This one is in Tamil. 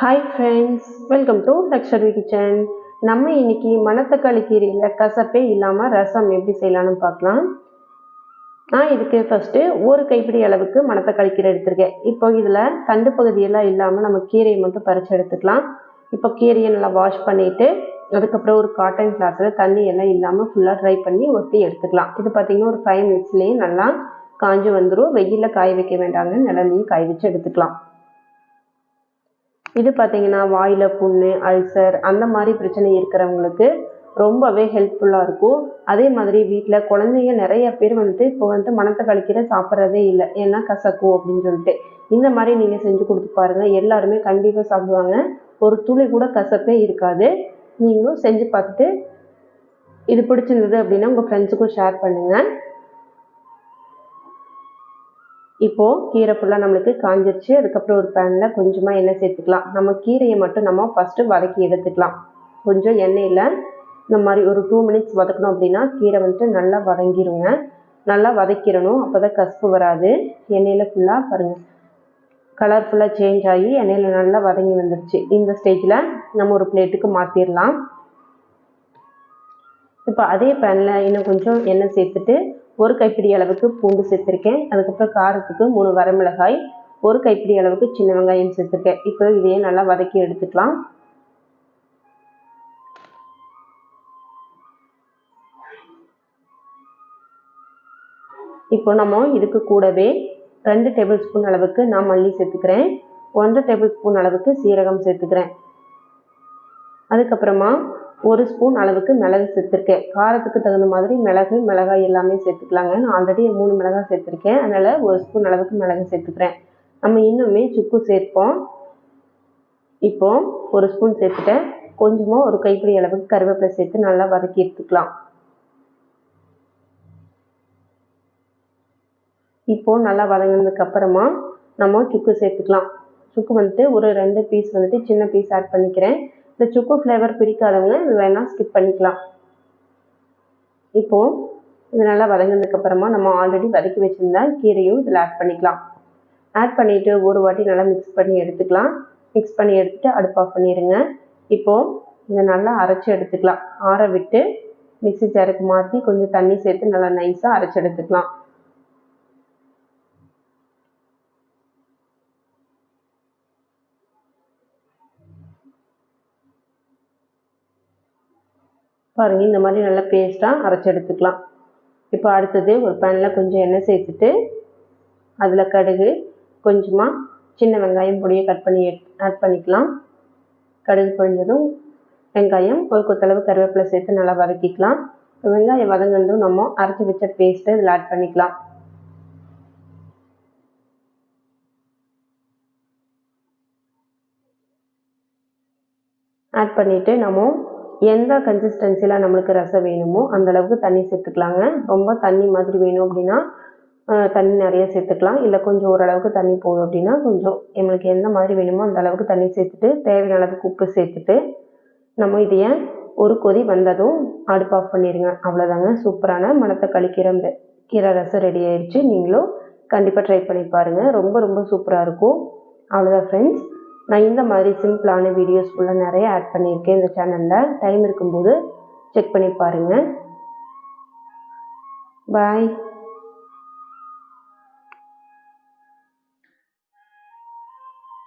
ஹாய் ஃப்ரெண்ட்ஸ் வெல்கம் டு லக்ஷர்வி கிச்சன் நம்ம இன்னைக்கு மணத்தக்காளி கீரையில் கசப்பே இல்லாமல் ரசம் எப்படி செய்யலாம்னு பார்க்கலாம். நான் இதுக்கு ஃபஸ்ட்டு ஒரு கைப்பிடி அளவுக்கு மணத்தக்காளி கீரை எடுத்திருக்கேன். இப்போ இதில் தண்டு பகுதியெல்லாம் இல்லாமல் நம்ம கீரையை மட்டும் பறித்து எடுத்துக்கலாம். இப்போ கீரையை நல்லா வாஷ் பண்ணிவிட்டு அதுக்கப்புறம் ஒரு காட்டன் கிளாஸில் தண்ணி எல்லாம் இல்லாமல் ஃபுல்லாக ட்ரை பண்ணி ஒத்தி எடுத்துக்கலாம். இது பார்த்திங்கன்னா ஒரு ஃபைவ் மினிட்ஸ்லேயே நல்லா காஞ்சி வந்துடும் வெயிலில் காய வைக்க வேண்டாங்க நிழல்லையும் காய வச்சு எடுத்துக்கலாம். இது பார்த்தீங்கன்னா வாயில் புண்ணு அல்சர் அந்த மாதிரி பிரச்சனை இருக்கிறவங்களுக்கு ரொம்பவே ஹெல்ப்ஃபுல்லாக இருக்கும். அதே மாதிரி வீட்டில் குழந்தைங்க நிறைய பேர் வந்துட்டு இப்போ வந்து மணத்தை கழிக்கிற சாப்பிட்றதே இல்லை. ஏன்னா கசக்கும் அப்படின்னு சொல்லிட்டு. இந்த மாதிரி நீங்கள் செஞ்சு கொடுத்து பாருங்கள் எல்லாருமே கண்டிப்பாக சாப்பிடுவாங்க. ஒரு துளி கூட கசப்பே இருக்காது. நீங்களும் செஞ்சு பார்த்துட்டு இது பிடிச்சிருந்தது அப்படின்னா உங்கள் ஃப்ரெண்ட்ஸுக்கும் ஷேர் பண்ணுங்கள் இப்போது கீரை ஃபுல்லாக நம்மளுக்கு காஞ்சிருச்சு. அதுக்கப்புறம் ஒரு பேனில் கொஞ்சமாக எண்ணெய் சேர்த்துக்கலாம். நம்ம கீரையை மட்டும் நம்ம ஃபஸ்ட்டு வதக்கி எடுத்துக்கலாம். கொஞ்சம் எண்ணெயில் இந்த மாதிரி ஒரு டூ மினிட்ஸ் வதக்கணும் அப்படின்னா கீரை வந்துட்டு நல்லா வதங்கிடுங்க நல்லா வதக்கிடணும். அப்போ தான் கசப்பு வராது. எண்ணெயில் ஃபுல்லாக பாருங்கள் கலர் ஃபுல்லாக சேஞ்ச் ஆகி எண்ணெயில் நல்லா வதங்கி வந்துருச்சு. இந்த ஸ்டேஜில் நம்ம ஒரு பிளேட்டுக்கு மாற்றிடலாம் இப்போ அதே பேனில் இன்னும் கொஞ்சம் எண்ணெய் சேர்த்துட்டு ஒரு கைப்பிடி அளவுக்கு பூண்டு சேர்த்துருக்கேன். அதுக்கப்புறம் காரத்துக்கு மூணு வரமிளகாய் ஒரு கைப்பிடி அளவுக்கு சின்ன வெங்காயம் சேர்த்துருக்கேன். இப்போ இதையே நல்லா வதக்கி எடுத்துக்கலாம். இப்போ நம்ம இதுக்கு கூடவே ரெண்டு டேபிள் ஸ்பூன் அளவுக்கு நான் மல்லி சேர்த்துக்கிறேன். ஒன்றரை டேபிள் ஸ்பூன் அளவுக்கு சீரகம் சேர்த்துக்கிறேன். அதுக்கப்புறமா ஒரு ஸ்பூன் அளவுக்கு மிளகு சேர்த்துருக்கேன். காரத்துக்கு தகுந்த மாதிரி மிளகு மிளகாய் எல்லாமே சேர்த்துக்கலாங்க. நான் ஆல்ரெடி மூணு மிளகாய் சேர்த்துருக்கேன். அதனால் ஒரு ஸ்பூன் அளவுக்கு மிளகு சேர்த்துக்கிறேன். நம்ம இன்னுமே சுக்கு சேர்ப்போம். இப்போ ஒரு ஸ்பூன் சேர்த்துட்டேன். கொஞ்சமாக ஒரு கைப்பிடி அளவுக்கு கருவேப்பிலை சேர்த்து நல்லா வதக்கி எடுத்துக்கலாம். இப்போ நல்லா வதங்கினதுக்கு அப்புறமா நம்ம சுக்கு சேர்த்துக்கலாம். சுக்கு வந்துட்டு ஒரு ரெண்டு பீஸ் வந்துட்டு சின்ன பீஸ் ஆட் பண்ணிக்கிறேன். இந்த சுக்கு ஃப்ளேவர் பிடிக்காதவங்க இது வேணால் ஸ்கிப் பண்ணிக்கலாம். இப்போது இது நல்லா வதங்கினதுக்கப்புறமா நம்ம ஆல்ரெடி வதக்கி வச்சுருந்தா கீரையும் இதில் ஆட் பண்ணிக்கலாம். ஆட் பண்ணிவிட்டு ஒரு வாட்டி நல்லா மிக்ஸ் பண்ணி எடுத்துக்கலாம். மிக்ஸ் பண்ணி எடுத்துகிட்டு அடுப்பு ஆஃப் பண்ணிடுங்க இப்போது இதை நல்லா அரைச்சி எடுத்துக்கலாம். ஆற விட்டு மிக்ஸி ஜாருக்கு மாற்றி கொஞ்சம் தண்ணி சேர்த்து நல்லா நைஸாக அரைச்சி எடுத்துக்கலாம். பாருங்கள் இந்த மாதிரி நல்லா பேஸ்ட்டாக அரைச்சி எடுத்துக்கலாம். இப்போ அடுத்தது ஒரு பேனில் கொஞ்சம் எண்ணெய் சேர்த்துட்டு அதில் கடுகு கொஞ்சமாக சின்ன வெங்காயம் பொடியை கட் பண்ணி ஆட் பண்ணிக்கலாம். கடுகு பொழிஞ்சதும் வெங்காயம் ஒரு கொத்தளவு கருவேப்பிலை சேர்த்து நல்லா வதக்கிக்கலாம். வெங்காயம் வதங்கினதும் நம்ம அரைச்சி வச்ச பேஸ்ட்டை இதில் ஆட் பண்ணிக்கலாம். ஆட் பண்ணிவிட்டு நம்ம எந்த கன்சிஸ்டன்சியில் நம்மளுக்கு ரசம் வேணுமோ அந்தளவுக்கு தண்ணி சேர்த்துக்கலாங்க. ரொம்ப தண்ணி மாதிரி வேணும் அப்படின்னா தண்ணி நிறைய சேர்த்துக்கலாம். இல்லை கொஞ்சம் ஓரளவுக்கு தண்ணி போதும் அப்படின்னா கொஞ்சம் எங்களுக்கு எந்த மாதிரி வேணுமோ அந்த அளவுக்கு தண்ணி சேர்த்துட்டு தேவையான அளவுக்கு உப்பு சேர்த்துட்டு நம்ம இதைய ஒரு கொதி வந்ததும் அடுப்பு ஆஃப் பண்ணிடுங்க அவ்வளோதாங்க சூப்பரான மனத்தை கீரை கீரை ரசம் ரெடி ஆயிடுச்சு நீங்களும் கண்டிப்பாக ட்ரை பண்ணி பாருங்கள் ரொம்ப ரொம்ப சூப்பராக இருக்கும். அவ்வளோதான் ஃப்ரெண்ட்ஸ் நான் இந்த மாதிரி சிம்பிளான வீடியோஸ் ஃபுல்லாக நிறைய ஆட் பண்ணியிருக்கேன். இந்த சேனலில் டைம் இருக்கும்போது செக் பண்ணி பாருங்கள் பாய்